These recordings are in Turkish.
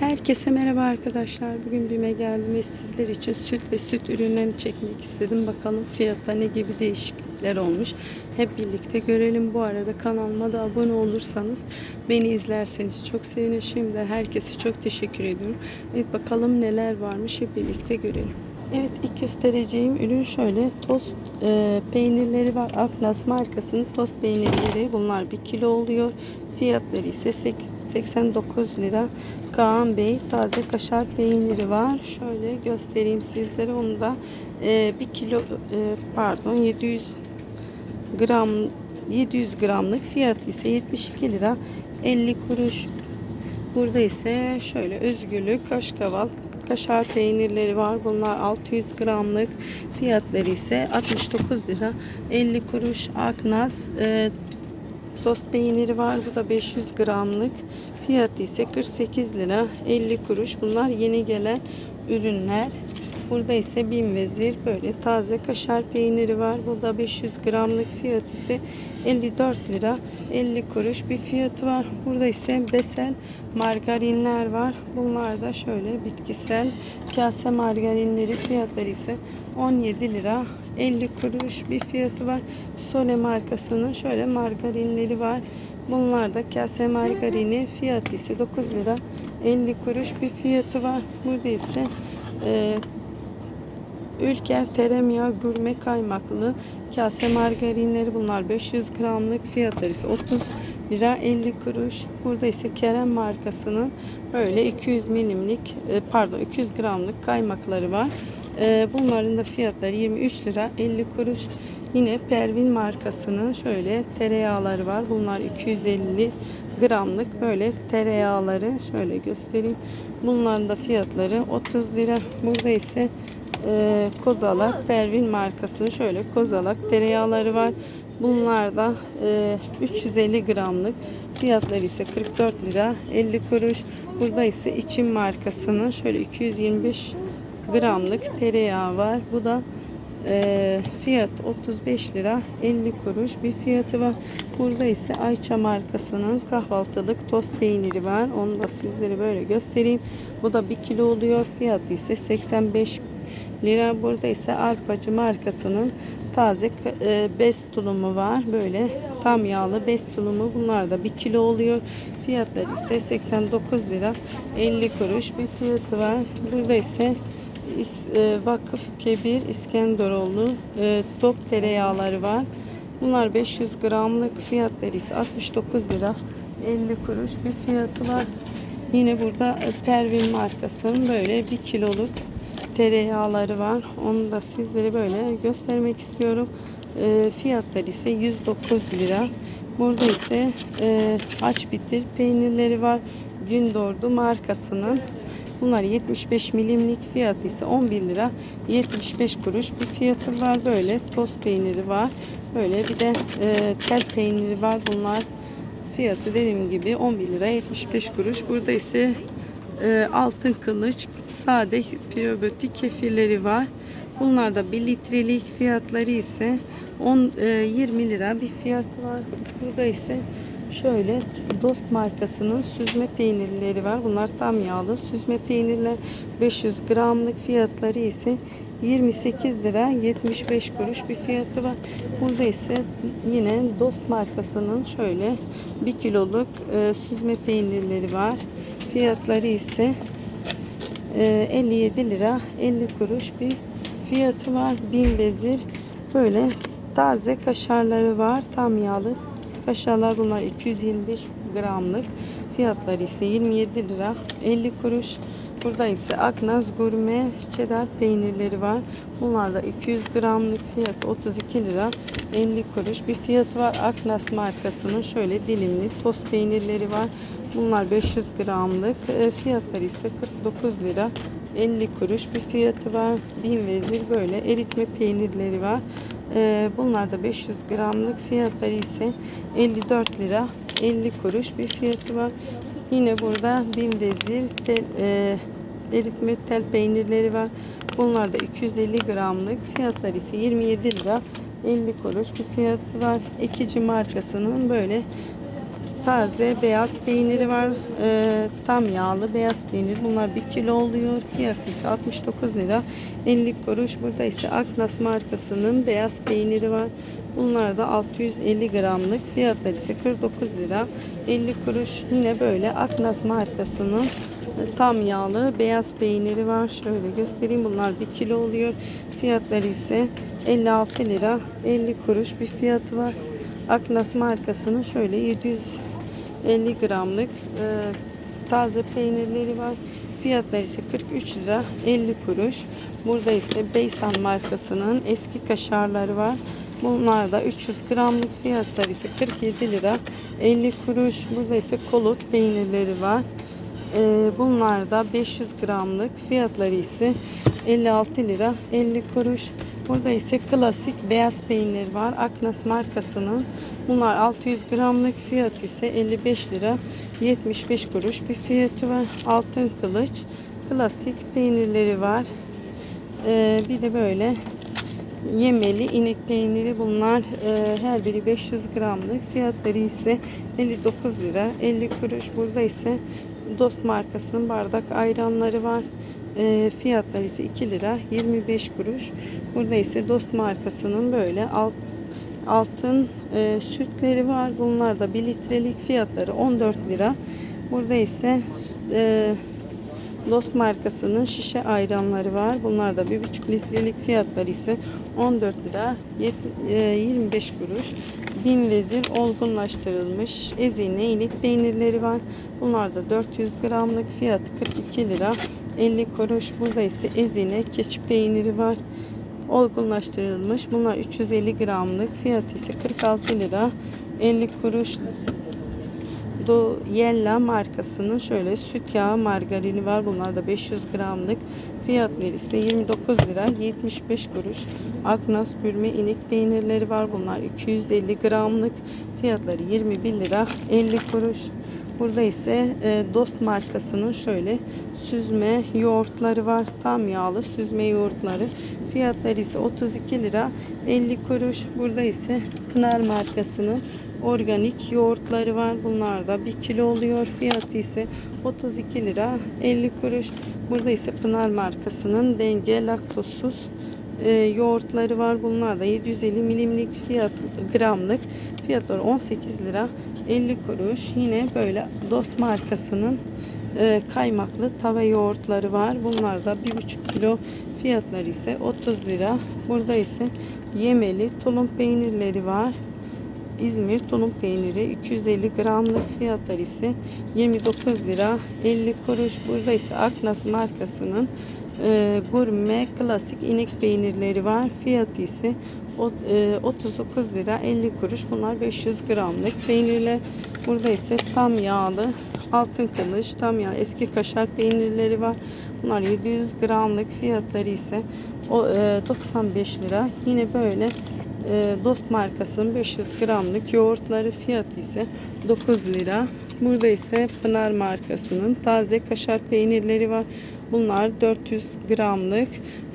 Herkese merhaba arkadaşlar. Bugün BİM'e geldim ve sizler için süt ve süt ürünlerini çekmek istedim. Bakalım fiyatta ne gibi değişiklikler olmuş. Hep birlikte görelim. Bu arada kanalıma da abone olursanız beni izlerseniz çok sevinirim. Şimdiden herkese çok teşekkür ediyorum. Evet bakalım neler varmış hep birlikte görelim. Evet ilk göstereceğim ürün şöyle tost e, peynirleri var. Aflas markasının tost peynirleri. Bunlar 1 kilo oluyor. Fiyatları ise sek- 89 lira. Kaan Bey taze kaşar peyniri var. Şöyle göstereyim sizlere. Onu da e, 1 kilo e, pardon 700 gram 700 gramlık fiyatı ise 72 lira 50 kuruş. Burada ise şöyle özgürlük kaşkaval kaşar peynirleri var. Bunlar 600 gramlık. Fiyatları ise 69 lira 50 kuruş. Aknas e, tost peyniri var. Bu da 500 gramlık. Fiyatı ise 48 lira 50 kuruş. Bunlar yeni gelen ürünler. Burada ise bin vezir böyle taze kaşar peyniri var. Burada 500 gramlık fiyatı ise 54 lira 50 kuruş bir fiyatı var. Burada ise besel margarinler var. Bunlar da şöyle bitkisel kase margarinleri fiyatları ise 17 lira 50 kuruş bir fiyatı var. Sole markasının şöyle margarinleri var. Bunlar da kase margarini fiyatı ise 9 lira 50 kuruş bir fiyatı var. Burada ise e, Ülker tereyağı gurme kaymaklı kase margarinleri bunlar 500 gramlık fiyatları ise 30 lira 50 kuruş. Burada ise Kerem markasının böyle 200 milimlik e, pardon 200 gramlık kaymakları var. E, Bunların da fiyatları 23 lira 50 kuruş. Yine Pervin markasının şöyle tereyağları var. Bunlar 250 gramlık böyle tereyağları şöyle göstereyim. Bunların da fiyatları 30 lira. Burada ise e, kozalak Pervin markasının şöyle kozalak tereyağları var. Bunlar da e, 350 gramlık. Fiyatları ise 44 lira 50 kuruş. Burada ise içim markasının şöyle 225 gramlık tereyağı var. Bu da e, fiyat 35 lira 50 kuruş bir fiyatı var. Burada ise Ayça markasının kahvaltılık tost peyniri var. Onu da sizlere böyle göstereyim. Bu da 1 kilo oluyor. Fiyatı ise 85 lira. Burada ise Arpacı markasının taze e, bez tulumu var. Böyle tam yağlı bez tulumu. Bunlar da 1 kilo oluyor. Fiyatları ise 89 lira 50 kuruş bir fiyatı var. Burada ise İs- Vakıf Kebir İskenderoğlu e, top tereyağları var. Bunlar 500 gramlık fiyatları ise 69 lira 50 kuruş bir fiyatı var. Yine burada e, Pervin markasının böyle 1 kiloluk tereyağları var. Onu da sizlere böyle göstermek istiyorum. E, fiyatları ise 109 lira. Burada ise e, aç bitir peynirleri var. Gündoğdu markasının Bunlar 75 milimlik fiyatı ise 11 lira 75 kuruş bir fiyatı var. Böyle toz peyniri var. Böyle bir de e, tel peyniri var. Bunlar fiyatı dediğim gibi 11 lira 75 kuruş. Burada ise e, altın kılıç sade probiyotik kefirleri var. Bunlar da 1 litrelik fiyatları ise 10 e, 20 lira bir fiyatı var. Burada ise Şöyle Dost markasının süzme peynirleri var. Bunlar tam yağlı süzme peynirler. 500 gramlık fiyatları ise 28 lira 75 kuruş bir fiyatı var. Burada ise yine Dost markasının şöyle 1 kiloluk e, süzme peynirleri var. Fiyatları ise e, 57 lira 50 kuruş bir fiyatı var. Bin vezir böyle taze kaşarları var. Tam yağlı Kaşarlar bunlar 225 gramlık. Fiyatları ise 27 lira 50 kuruş. Burada ise Aknaz Gurme Çedar peynirleri var. Bunlar da 200 gramlık fiyatı 32 lira 50 kuruş bir fiyatı var. Aknaz markasının şöyle dilimli tost peynirleri var. Bunlar 500 gramlık. E, Fiyatları ise 49 lira 50 kuruş bir fiyatı var. Bin vezir böyle eritme peynirleri var. Ee, bunlar da 500 gramlık fiyatları ise 54 lira 50 kuruş bir fiyatı var. Yine burada bin vezir tel, e, eritme tel peynirleri var. Bunlar da 250 gramlık fiyatları ise 27 lira 50 kuruş bir fiyatı var. Ekici markasının böyle taze beyaz peyniri var. Ee, tam yağlı beyaz peynir. Bunlar 1 kilo oluyor. Fiyatı ise 69 lira 50 kuruş. Burada ise Aknas markasının beyaz peyniri var. Bunlar da 650 gramlık. Fiyatları ise 49 lira 50 kuruş. Yine böyle Aknas markasının tam yağlı beyaz peyniri var. Şöyle göstereyim. Bunlar 1 kilo oluyor. Fiyatları ise 56 lira 50 kuruş bir fiyatı var. Aknas markasının şöyle 750 gramlık e, taze peynirleri var. Fiyatları ise 43 lira 50 kuruş. Burada ise Beysan markasının eski kaşarları var. Bunlar da 300 gramlık fiyatları ise 47 lira 50 kuruş. Burada ise kolut peynirleri var. Ee, bunlar da 500 gramlık fiyatları ise 56 lira 50 kuruş. Burada ise klasik beyaz peynir var. Aknas markasının. Bunlar 600 gramlık fiyatı ise 55 lira 75 kuruş bir fiyatı var. Altın kılıç klasik peynirleri var. Ee, bir de böyle yemeli inek peyniri bunlar. E, her biri 500 gramlık. Fiyatları ise 59 lira 50 kuruş. Burada ise Dost markasının bardak ayranları var. E, fiyatları ise 2 lira 25 kuruş. Burada ise Dost markasının böyle alt, altın e, sütleri var bunlar da 1 litrelik fiyatları 14 lira burada ise e, Dost markasının şişe ayranları var. Bunlar da 1,5 litrelik fiyatları ise 14 lira yet- e, 25 kuruş. Bin vezir olgunlaştırılmış ezine inek peynirleri var. Bunlar da 400 gramlık fiyatı 42 lira 50 kuruş. Burada ise ezine keçi peyniri var. Olgunlaştırılmış. Bunlar 350 gramlık fiyatı ise 46 lira 50 kuruş. Do Yella markasının şöyle süt yağı margarini var. Bunlar da 500 gramlık. Fiyatları ise 29 lira 75 kuruş. Aknas gürme inek peynirleri var. Bunlar 250 gramlık. Fiyatları 21 lira 50 kuruş. Burada ise e, Dost markasının şöyle süzme yoğurtları var. Tam yağlı süzme yoğurtları. Fiyatları ise 32 lira 50 kuruş. Burada ise Pınar markasının organik yoğurtları var. Bunlar da 1 kilo oluyor. Fiyatı ise 32 lira 50 kuruş. Burada ise Pınar markasının denge laktozsuz e, yoğurtları var. Bunlar da 750 milimlik fiyat gramlık fiyatları 18 lira 50 kuruş. Yine böyle Dost markasının e, kaymaklı tava yoğurtları var. Bunlar da 1,5 kilo fiyatları ise 30 lira. Burada ise yemeli tulum peynirleri var. İzmir tulum peyniri 250 gramlık fiyatları ise 29 lira 50 kuruş. Burada ise Aknas markasının e, gurme klasik inek peynirleri var. Fiyatı ise o- e, 39 lira 50 kuruş. Bunlar 500 gramlık peynirler. Burada ise tam yağlı altın kılıç tam yağ eski kaşar peynirleri var. Bunlar 700 gramlık fiyatları ise o, e, 95 lira. Yine böyle e, Dost markasının 500 gramlık yoğurtları fiyatı ise 9 lira. Burada ise Pınar markasının taze kaşar peynirleri var. Bunlar 400 gramlık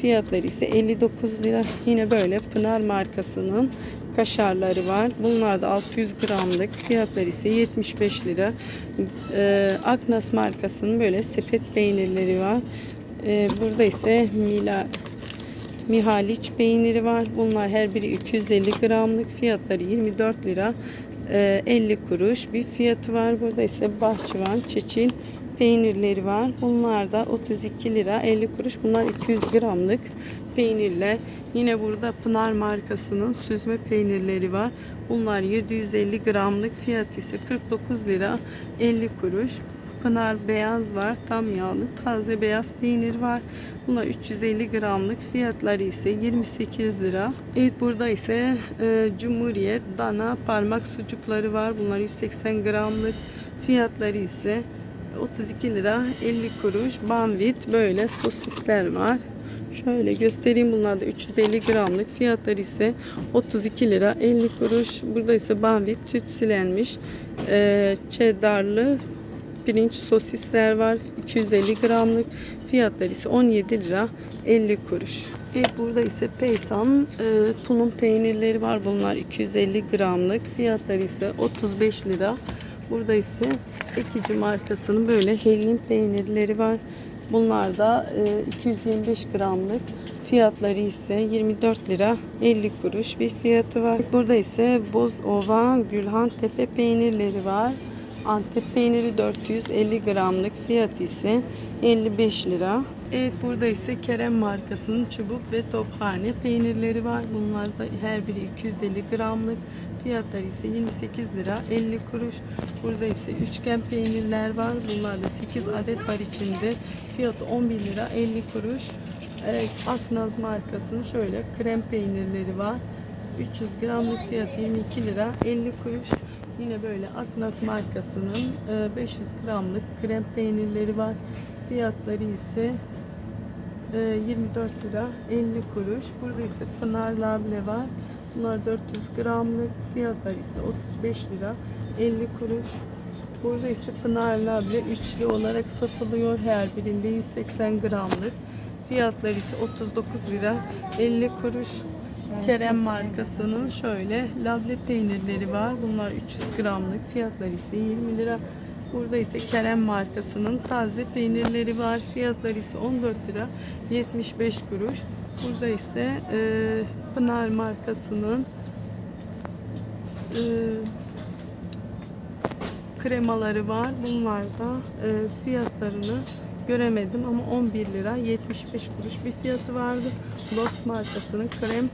fiyatları ise 59 lira. Yine böyle Pınar markasının kaşarları var. Bunlar da 600 gramlık fiyatları ise 75 lira. Ee, Aknas markasının böyle sepet peynirleri var. Ee, burada ise Mila Mihaliç peyniri var. Bunlar her biri 250 gramlık. Fiyatları 24 lira e, 50 kuruş bir fiyatı var. Burada ise bahçıvan çeçil peynirleri var. Bunlar da 32 lira 50 kuruş. Bunlar 200 gramlık peynirler. Yine burada Pınar markasının süzme peynirleri var. Bunlar 750 gramlık fiyatı ise 49 lira 50 kuruş. Pınar beyaz var. Tam yağlı taze beyaz peynir var. Bunlar 350 gramlık fiyatları ise 28 lira. Evet burada ise e, Cumhuriyet dana parmak sucukları var. Bunlar 180 gramlık fiyatları ise 32 lira 50 kuruş. Banvit böyle sosisler var. Şöyle göstereyim bunlar da 350 gramlık fiyatları ise 32 lira 50 kuruş. Burada ise banvit tütsülenmiş e, cheddarlı pirinç sosisler var 250 gramlık fiyatları ise 17 lira 50 kuruş. Evet burada ise Peysan e, tulum peynirleri var bunlar 250 gramlık fiyatları ise 35 lira Burada ise Ekici markasının böyle hellim peynirleri var. Bunlar da e, 225 gramlık. Fiyatları ise 24 lira 50 kuruş bir fiyatı var. Burada ise Bozova Gülhan Tepe peynirleri var. Antep peyniri 450 gramlık fiyat ise 55 lira. Evet burada ise Kerem markasının çubuk ve tophane peynirleri var. Bunlar da her biri 250 gramlık. Fiyatları ise 28 lira 50 kuruş. Burada ise üçgen peynirler var. Bunlar da 8 adet var içinde. Fiyatı 11 lira 50 kuruş. Evet, Aknaz markasının şöyle krem peynirleri var. 300 gramlık fiyatı 22 lira 50 kuruş. Yine böyle Aknas markasının e, 500 gramlık krem peynirleri var. Fiyatları ise e, 24 lira 50 kuruş. Burada ise Pınar Labne var. Bunlar 400 gramlık. Fiyatları ise 35 lira 50 kuruş. Burada ise Pınar Labne üçlü olarak satılıyor. Her birinde 180 gramlık. Fiyatları ise 39 lira 50 kuruş. Kerem markasının şöyle labne peynirleri var. Bunlar 300 gramlık. Fiyatları ise 20 lira. Burada ise Kerem markasının taze peynirleri var. Fiyatları ise 14 lira 75 kuruş. Burada ise e, Pınar markasının e, kremaları var. Bunlar da e, fiyatlarını göremedim ama 11 lira 75 kuruş bir fiyatı vardı. Lost markasının krem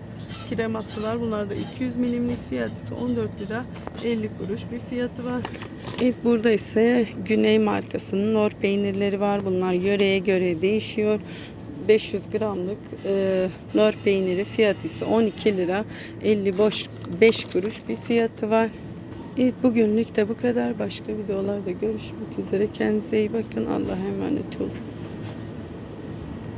kreması var. Bunlar da 200 milimlik fiyatı ise 14 lira 50 kuruş bir fiyatı var. Evet burada ise Güney markasının nor peynirleri var. Bunlar yöreye göre değişiyor. 500 gramlık e, nor peyniri fiyatı ise 12 lira 50 boş 5 kuruş bir fiyatı var. Evet bugünlük de bu kadar. Başka videolarda görüşmek üzere. Kendinize iyi bakın. Allah'a emanet olun.